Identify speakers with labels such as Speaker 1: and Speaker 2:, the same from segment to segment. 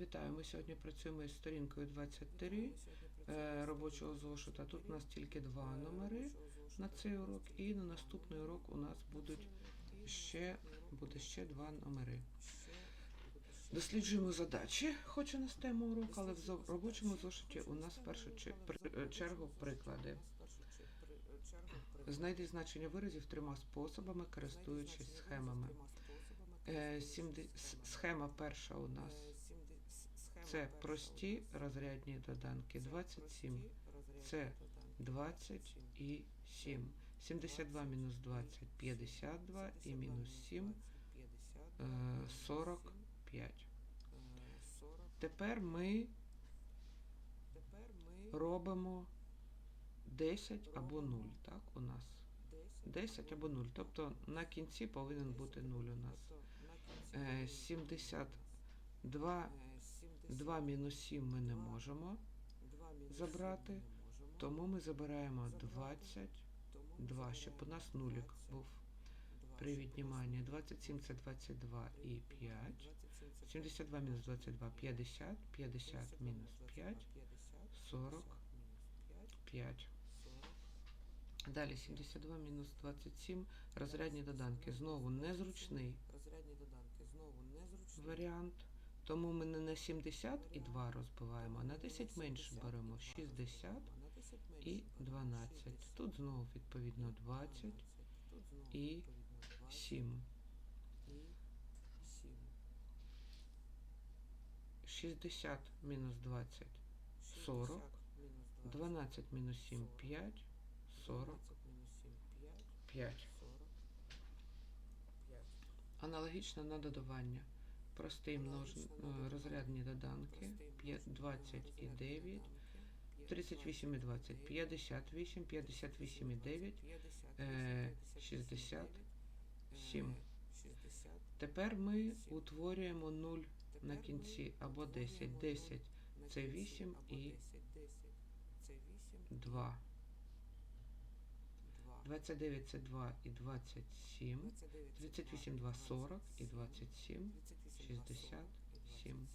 Speaker 1: Вітаю, ми сьогодні працюємо із сторінкою 23 е, робочого зошита. Тут у нас тільки два номери на цей урок, і на наступний урок у нас будуть ще, буде ще два номери. Досліджуємо задачі, хоч і на тему урок, але в робочому зошиті у нас в першу е, чергу приклади. Знайди значення виразів трьома способами, користуючись схемами. Е, Схема перша у нас це прості розрядні доданки. 27 це 20 і 7. 72 мінус 20 – 52 і мінус 7 е, 45. Тепер ми робимо 10 або 0, так, у нас. 10 або 0, тобто на кінці повинен бути 0 у нас. Е, 72 2 мінус 7 ми не можемо, забрати, тому ми забираємо 22, щоб у нас нулик був при відніманні. 27 це 22 і 5. 72 мінус 22 – 50. 50 мінус 5 – 45. Далі 72 мінус 27 – розрядні доданки. Знову незручний варіант. Тому ми не на 72 розбиваємо, а на 10 менше беремо
Speaker 2: і
Speaker 1: 60
Speaker 2: А на 10 менше
Speaker 1: і
Speaker 2: беремо
Speaker 1: 12.
Speaker 2: 60
Speaker 1: Тут знову відповідно 20
Speaker 2: Тут знову
Speaker 1: і
Speaker 2: відповідно 20
Speaker 1: 7.
Speaker 2: і 7.
Speaker 1: 60 мінус 20 40.
Speaker 2: 60 мінус 20,
Speaker 1: 12 мінус 7 – 5. 40
Speaker 2: 12 мінус 7 5,
Speaker 1: 5.
Speaker 2: 45.
Speaker 1: Аналогічно на додавання. Простий множ... Е, розрядні доданки
Speaker 2: Простий
Speaker 1: 5,
Speaker 2: множник
Speaker 1: 20 і
Speaker 2: розрядні
Speaker 1: 9.
Speaker 2: доданки.
Speaker 1: 38 і 20 – 58, 58 і 9 е, 67. Тепер ми утворюємо 0 на кінці або 10. 10 це 8 і
Speaker 2: це 8,
Speaker 1: 2.
Speaker 2: 2.
Speaker 1: 29 це 2 і 27. 38 2 – 40 і 27 – 67.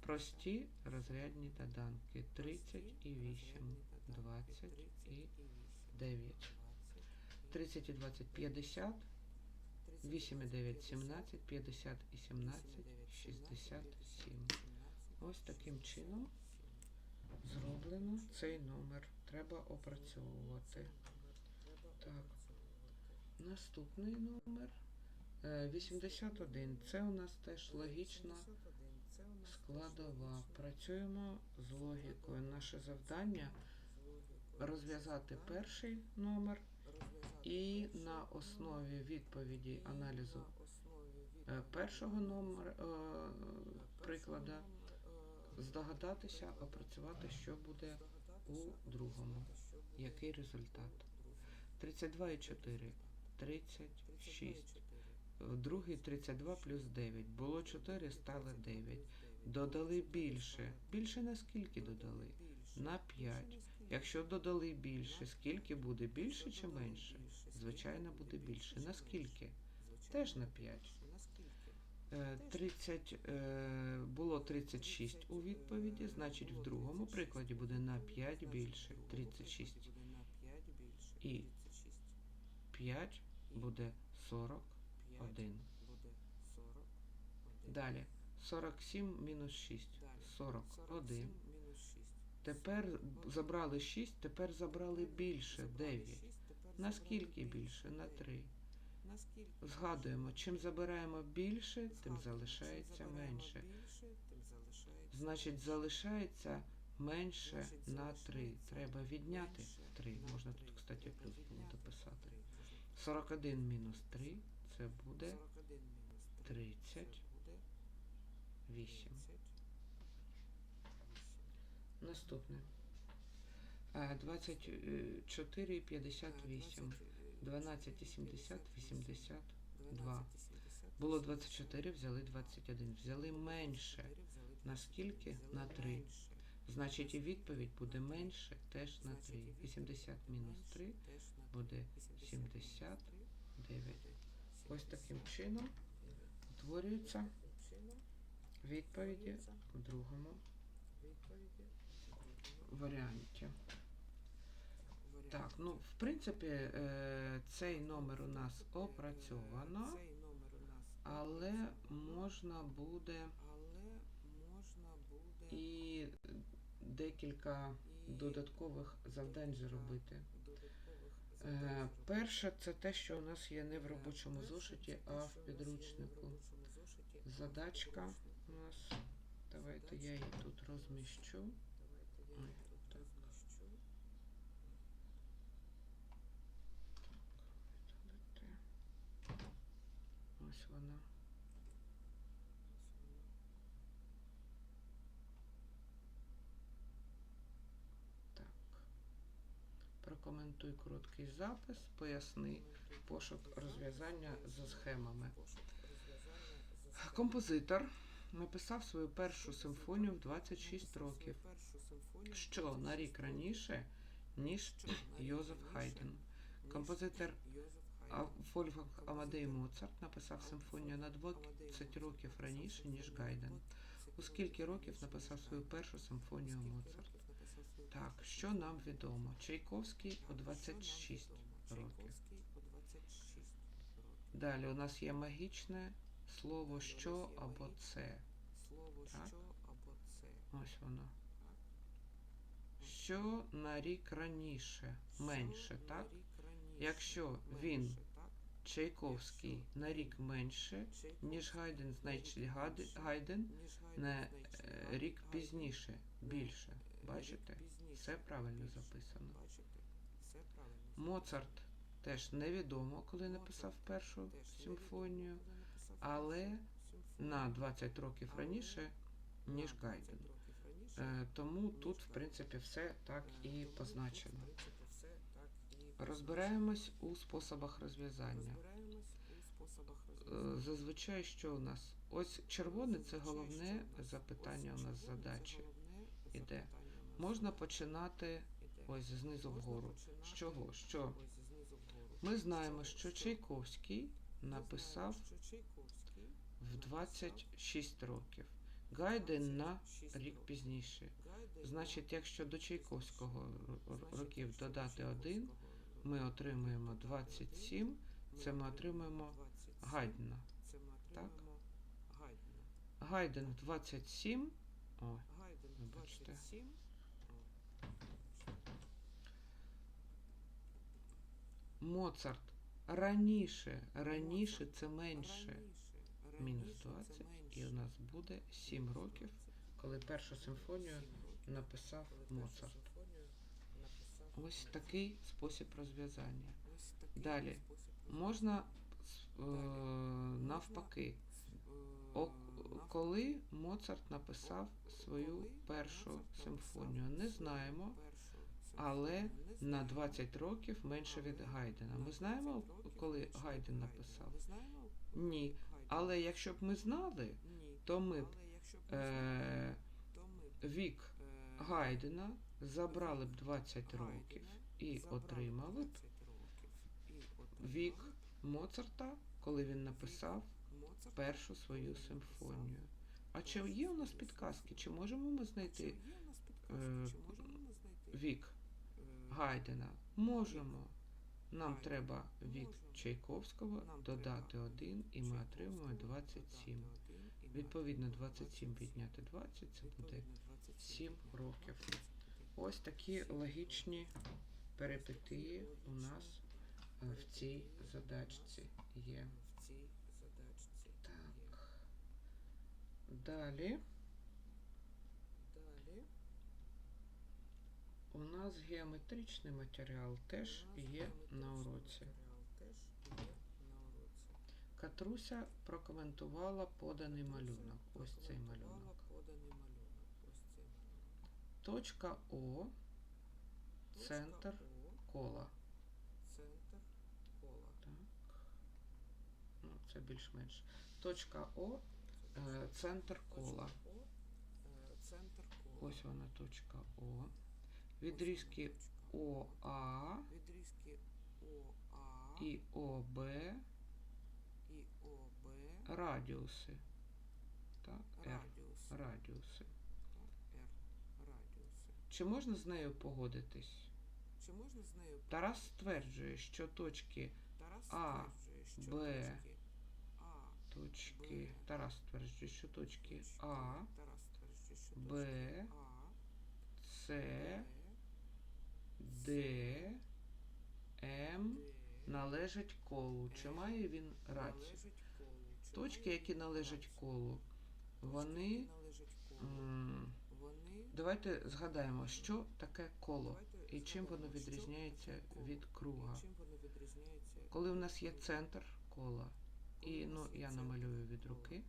Speaker 1: Прості розрядні доданки 30 і 8, 20 і 9. 30 і 20 – 50, 8 і 9 – 17, 50 і 17 – 67. Ось таким чином зроблено цей номер. Треба опрацьовувати. Так. Наступний номер 81. Це у нас теж логічна складова. Працюємо з логікою. Наше завдання розв'язати перший номер і на основі відповіді аналізу е, першого номера е, приклада здогадатися, опрацювати, що буде у другому. Який результат? 32 і 4 – 36. В другий 32 плюс 9. Було 4, стало 9. Додали більше. Більше на скільки додали? На 5. Якщо додали більше, скільки буде? Більше чи менше? Звичайно, буде більше. На скільки? Теж на 5. Е, 30, е, було 36 у відповіді, значить в другому прикладі буде на 5 більше. 36 і 5 буде 41. Далі 47 мінус 6 41. Тепер забрали 6, тепер забрали більше 9. Наскільки більше? На 3. Згадуємо, чим забираємо більше, тим залишається менше. Значить, залишається менше на 3. Треба відняти 3. Можна тут, кстати, плюс дописати. 41 мінус 3 це буде 38. Наступне. Е, 24 і 58. 12 і 70, 82. Було 24, взяли 21. Взяли менше. Наскільки? На 3. Значить, і відповідь буде менше теж на 3. 80 мінус 3 буде 79. Ось таким чином утворюється відповіді в другому варіанті. Так, ну в принципі, е, цей номер у нас опрацьовано, але можна буде і декілька додаткових завдань зробити.
Speaker 2: додаткових
Speaker 1: Е,
Speaker 2: завдань зробити.
Speaker 1: Перше, це те, що у нас є не в
Speaker 2: Е,
Speaker 1: робочому зошиті, а в підручнику. Задачка у нас. Давайте я її тут розміщу. Ой, так. Ось вона.
Speaker 2: Ось вона.
Speaker 1: Так. Прокоментуй короткий запис, поясни пошук розв'язання за схемами. Композитор написав свою першу симфонію в 26
Speaker 2: написав
Speaker 1: років, що на рік раніше, ніж Йозеф Хайден. Композитор Вольфганг Амадей Моцарт написав симфонію на
Speaker 2: Амадей
Speaker 1: 20 років раніше, ніж Гайден. У скільки років написав свою першу симфонію Моцарт? Так, що нам відомо? Чайковський у
Speaker 2: Так, що
Speaker 1: 26 років.
Speaker 2: Чайковський у 26 років.
Speaker 1: Далі у нас є магічне слово що або це.
Speaker 2: Слово що або це.
Speaker 1: Ось воно. Що на рік раніше? Менше, так? Якщо він Чайковський на рік менше, ніж Гайден,
Speaker 2: на
Speaker 1: значить Гайден на е, рік пізніше, більше. Бачите? Все правильно записано. Моцарт теж невідомо, коли написав першу симфонію, але на 20 років раніше, ніж
Speaker 2: 20
Speaker 1: Гайден. Е, Тому тут, в принципі, все так
Speaker 2: Е,
Speaker 1: і позначено. Розбираємось у способах розв'язання. Е. Зазвичай, що у нас? Ось червоне це головне запитання у нас задачі. Іде. Можна починати ось знизу вгору. З чого? Що ми знаємо, що? Чайковський написав в
Speaker 2: написав
Speaker 1: 26 років. Гайден на рік пізніше. Значить, якщо до Чайковського років додати
Speaker 2: до
Speaker 1: 1,
Speaker 2: Чайковського
Speaker 1: ми отримуємо
Speaker 2: додати
Speaker 1: 27, це ми отримуємо
Speaker 2: 27,
Speaker 1: Гайдена.
Speaker 2: Гайдена.
Speaker 1: Гайден 27. О, Вибачте. Моцарт раніше, раніше це менше. Мінус
Speaker 2: Раніше
Speaker 1: 20, і у нас буде 7 років, коли першу симфонію написав Моцарт. Ось такий спосіб розв'язання. Далі. Можна е, навпаки. О, коли Моцарт написав свою першу симфонію, не знаємо, але на
Speaker 2: знаємо.
Speaker 1: 20 років менше від Гайдена. Ми знаємо, коли Гайден написав? Ні. Але якщо б ми знали, то ми б е, вік Гайдена забрали б 20 років і отримали б
Speaker 2: 20 років
Speaker 1: вік Моцарта, коли він написав першу свою симфонію. А чи є у нас підказки? Чи можемо ми знайти е, вік Гайдена? Можемо. Нам треба від Чайковського додати 1 і ми отримуємо 27. Відповідно, 27 відняти 20 це буде 7 років. Ось такі логічні перипетії у нас е, в цій задачці є. Так. Далі у нас геометричний матеріал теж є на уроці. Катруся прокоментувала поданий малюнок. Ось цей малюнок. Точка О, центр кола.
Speaker 2: центр кола.
Speaker 1: Так. Ну, це більш-менш. Точка О, е, центр кола. Ось вона точка О. Відрізки ОА і ОБ радіуси. Так, R.
Speaker 2: радіуси.
Speaker 1: Чи можна з нею погодитись?
Speaker 2: Чи можна з нею
Speaker 1: Тарас стверджує, що точки
Speaker 2: Тарас
Speaker 1: А,
Speaker 2: що
Speaker 1: Б,
Speaker 2: точки. Б.
Speaker 1: Тарас стверджує, що точки
Speaker 2: точки,
Speaker 1: А,
Speaker 2: Тарас стверджує, що
Speaker 1: Б,
Speaker 2: точки А,
Speaker 1: С,
Speaker 2: Б,
Speaker 1: Д, М належать колу. Чи має він рацію? Точки, які належать колу, вони. Давайте згадаємо, що таке коло і чим воно відрізняється від круга. Коли у нас є центр кола. І ну я намалюю від руки.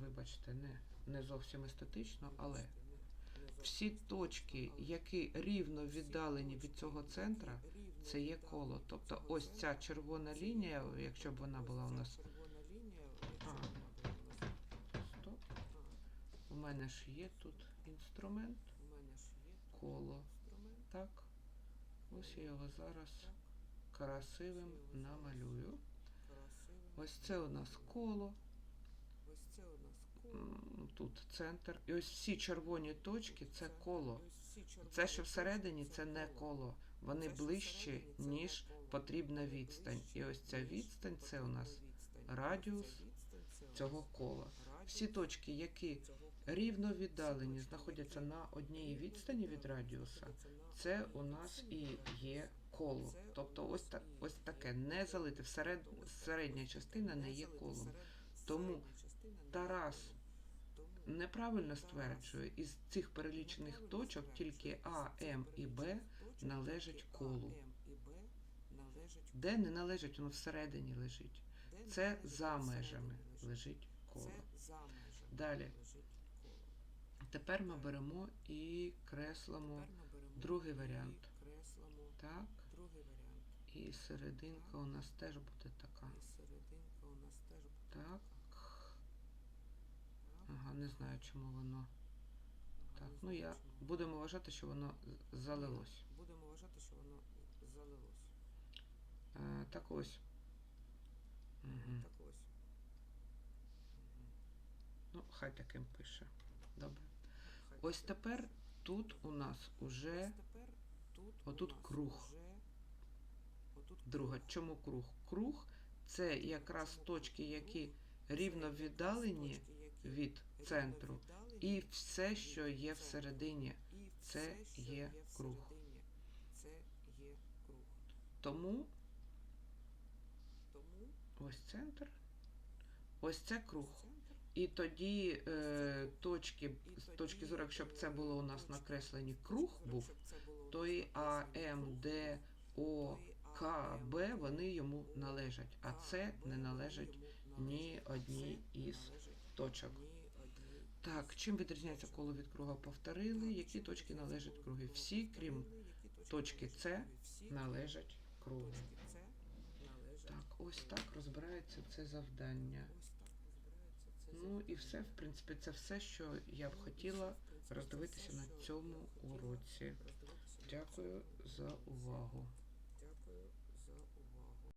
Speaker 1: Вибачте, не, не зовсім естетично, але
Speaker 2: Вибачте, не- не зовсім
Speaker 1: всі точки, які рівно віддалені від цього центра, це є коло. Тобто ось ця червона лінія, якщо б вона була у нас. Стоп. У мене ж є тут інструмент коло. Так. Ось я його зараз красивим намалюю. Ось це у нас коло.
Speaker 2: Ось це у нас
Speaker 1: Тут центр. І ось всі червоні точки це коло. Це що всередині це не коло. Вони ближчі, ніж потрібна відстань. І ось ця відстань це у нас радіус цього кола. Всі точки, які рівно віддалені, знаходяться на одній відстані від радіуса. Це у нас і є коло. Тобто ось так, ось таке не залите всеред, середня частина не є колом. Тому Тарас Неправильно стверджує, із цих перелічених точок тільки А, М і Б належать колу. Де не належить, воно всередині лежить. Це за межами
Speaker 2: лежить.
Speaker 1: коло. Далі. Тепер ми беремо і креслимо другий варіант. так. І серединка у нас теж буде така. Так. Ага, не знаю, чому воно. Так, ну я будемо вважати, що воно залилось.
Speaker 2: Будемо вважати, що воно залилось.
Speaker 1: Е, так ось. Угу.
Speaker 2: Так ось.
Speaker 1: Ну, хай таким пише. Добре.
Speaker 2: Хай
Speaker 1: Ось тепер тут у нас уже
Speaker 2: Ось тепер тут
Speaker 1: отут
Speaker 2: у нас
Speaker 1: круг.
Speaker 2: Уже, отут
Speaker 1: друга.
Speaker 2: круг.
Speaker 1: Чому круг? Круг це якраз
Speaker 2: Чому
Speaker 1: точки,
Speaker 2: круг?
Speaker 1: які рівно віддалені
Speaker 2: точки,
Speaker 1: від центру. І все, що є всередині. Це є круг. Тому ось центр. Ось це круг. І тоді е, точки, з точки зору, якщо це було у нас накреслені круг був, то і А, М, Д, О, К, Б, вони йому належать. А це не належить ні одній із точок. Так, чим відрізняється коло від круга? Повторили, які точки належать круги. Всі, крім
Speaker 2: точки
Speaker 1: С, належать кругу. Так, ось так розбирається це завдання. Ну і все, в принципі, це все, що я б хотіла роздивитися на цьому уроці. Дякую за увагу.